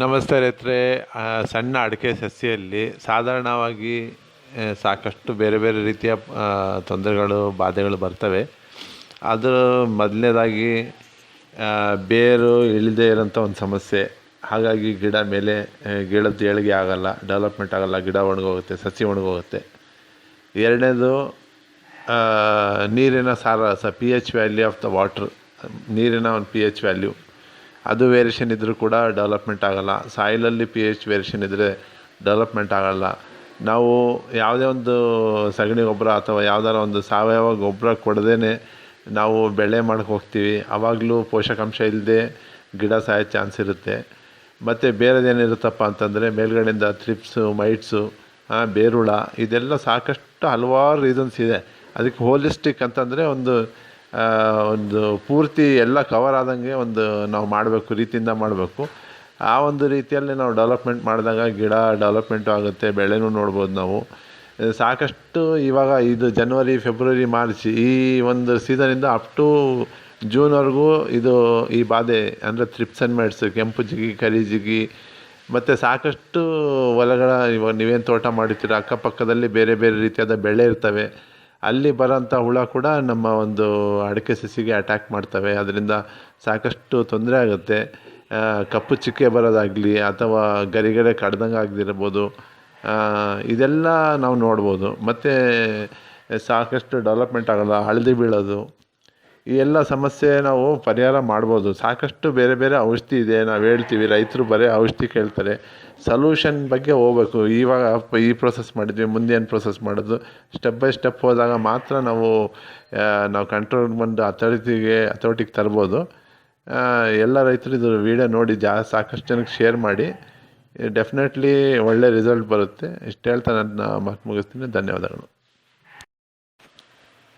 ನಮಸ್ತೆ ರೈತರೆ ಸಣ್ಣ ಅಡಿಕೆ ಸಸ್ಯಲ್ಲಿ ಸಾಧಾರಣವಾಗಿ ಸಾಕಷ್ಟು ಬೇರೆ ಬೇರೆ ರೀತಿಯ ತೊಂದರೆಗಳು, ಬಾಧೆಗಳು ಬರ್ತವೆ. ಅದು ಮೊದಲನೇದಾಗಿ ಬೇರು ಇಳಿದೇ ಇರೋಂಥ ಒಂದು ಸಮಸ್ಯೆ. ಹಾಗಾಗಿ ಗಿಡ ಮೇಲೆ ಗಿಡದ ಏಳಿಗೆ ಆಗಲ್ಲ, ಡೆವಲಪ್ಮೆಂಟ್ ಆಗಲ್ಲ, ಗಿಡ ಒಣಗೋಗುತ್ತೆ, ಸಸಿ ಒಣಗೋಗುತ್ತೆ. ಎರಡನೇದು ನೀರಿನ ನೀರಿನ ಸ P H value of the water ನೀರಿನ ಒಂದು ಪಿ ಎಚ್ ವ್ಯಾಲ್ಯೂ ಅದು ವೇರಿಯೇಷನ್ ಇದ್ದರೂ ಕೂಡ ಡೆವಲಪ್ಮೆಂಟ್ ಆಗೋಲ್ಲ. ಸಾಯಿಲಲ್ಲಿ ಪಿ ಎಚ್ ವೇರಿಯೇಷನ್ ಇದ್ದರೆ ಡೆವಲಪ್ಮೆಂಟ್ ಆಗೋಲ್ಲ. ನಾವು ಯಾವುದೇ ಒಂದು ಸಗಣಿ ಗೊಬ್ಬರ ಅಥವಾ ಯಾವ್ದಾರ ಒಂದು ಸಾವಯವ ಗೊಬ್ಬರ ಕೊಡದೇ ನಾವು ಬೆಳೆ ಮಾಡಕ್ಕೆ ಹೋಗ್ತೀವಿ. ಆವಾಗಲೂ ಪೋಷಕಾಂಶ ಇಲ್ಲದೆ ಗಿಡ ಸಾಯೋ ಚಾನ್ಸ್ ಇರುತ್ತೆ. ಮತ್ತು ಬೇರೆದೇನಿರುತ್ತಪ್ಪ ಅಂತಂದರೆ ಮೇಲ್ಗಡೆಯಿಂದ ಥ್ರಿಪ್ಸು ಮೈಟ್ಸು ಬೇರುಳ, ಇದೆಲ್ಲ ಸಾಕಷ್ಟು ಹಲವಾರು ರೀಸನ್ಸ್ ಇದೆ. ಅದಕ್ಕೆ ಹೋಲಿಸ್ಟಿಕ್ ಅಂತಂದರೆ ಒಂದು ಒಂದು ಪೂರ್ತಿ ಎಲ್ಲ ಕವರ್ ಆದಂಗೆ ಒಂದು ನಾವು ಮಾಡಬೇಕು, ರೀತಿಯಿಂದ ಮಾಡಬೇಕು. ಆ ಒಂದು ರೀತಿಯಲ್ಲಿ ನಾವು ಡೆವಲಪ್ಮೆಂಟ್ ಮಾಡಿದಾಗ ಗಿಡ ಡೆವಲಪ್ಮೆಂಟು ಆಗುತ್ತೆ, ಬೆಳೆನೂ ನೋಡ್ಬೋದು ನಾವು. ಸಾಕಷ್ಟು ಇವಾಗ ಇದು ಜನವರಿ ಫೆಬ್ರವರಿ ಮಾರ್ಚ್ ಈ ಒಂದು ಸೀಸನಿಂದ ಅಪ್ ಟು ಜೂನ್ವರೆಗೂ ಇದು ಈ ಬಾಧೆ, ಅಂದರೆ ಥ್ರಿಪ್ಸ್ ಆ್ಯಂಡ್ ಮೆಡ್ಸ್ ಕೆಂಪು ಜಿಗಿ, ಕರಿ ಜಿಗಿ, ಮತ್ತು ಸಾಕಷ್ಟು ಹೊಲಗಳ ಇವಾಗ ನೀವೇನು ತೋಟ ಮಾಡಿರ್ತೀರ, ಅಕ್ಕಪಕ್ಕದಲ್ಲಿ ಬೇರೆ ಬೇರೆ ರೀತಿಯಾದ ಬೆಳೆ ಇರ್ತವೆ. ಅಲ್ಲಿ ಬರೋಂಥ ಹುಳ ಕೂಡ ನಮ್ಮ ಒಂದು ಅಡಿಕೆ ಸಸಿಗೆ ಅಟ್ಯಾಕ್ ಮಾಡ್ತವೆ. ಅದರಿಂದ ಸಾಕಷ್ಟು ತೊಂದರೆ ಆಗುತ್ತೆ. ಕಪ್ಪು ಚಿಕ್ಕೆ ಬರೋದಾಗಲಿ ಅಥವಾ ಗರಿಗರೆ ಕಡ್ದಂಗೆ ಆಗದಿರ್ಬೋದು. ಇದೆಲ್ಲ ನಾವು ನೋಡ್ಬೋದು. ಮತ್ತು ಸಾಕಷ್ಟು ಡೆವಲಪ್ಮೆಂಟ್ ಆಗೋಲ್ಲ, ಹಳದಿ ಬೀಳೋದು. ಈ ಎಲ್ಲ ಸಮಸ್ಯೆ ನಾವು ಪರಿಹಾರ ಮಾಡ್ಬೋದು. ಸಾಕಷ್ಟು ಬೇರೆ ಬೇರೆ ಔಷಧಿ ಇದೆ. ನಾವು ಹೇಳ್ತೀವಿ, ರೈತರು ಬರೀ ಔಷಧಿ ಕೇಳ್ತಾರೆ. ಸೊಲ್ಯೂಷನ್ ಬಗ್ಗೆ ಹೋಗ್ಬೇಕು. ಇವಾಗ ಈ ಪ್ರೋಸೆಸ್ ಮಾಡಿದ್ವಿ, ಮುಂದೇನು ಪ್ರೊಸೆಸ್ ಮಾಡೋದು? ಸ್ಟೆಪ್ ಬೈ ಸ್ಟೆಪ್ ಹೋದಾಗ ಮಾತ್ರ ನಾವು ನಾವು ಕಂಟ್ರೋಲ್ ಬಂದು ಅಥಾರಿಟಿಗೆ ಅಥಾರಿಟಿಗೆ ತರ್ಬೋದು. ಎಲ್ಲ ರೈತರು ಇದು ವಿಡಿಯೋ ನೋಡಿ ಜಾ ಸಾಕಷ್ಟು ಜನಕ್ಕೆ ಶೇರ್ ಮಾಡಿ. ಡೆಫಿನೆಟ್ಲಿ ಒಳ್ಳೆ ರಿಸಲ್ಟ್ ಬರುತ್ತೆ. ಇಷ್ಟು ಹೇಳ್ತಾ ನನ್ನ ಮಾತು ಮುಗಿಸ್ತೀನಿ. ಧನ್ಯವಾದಗಳು.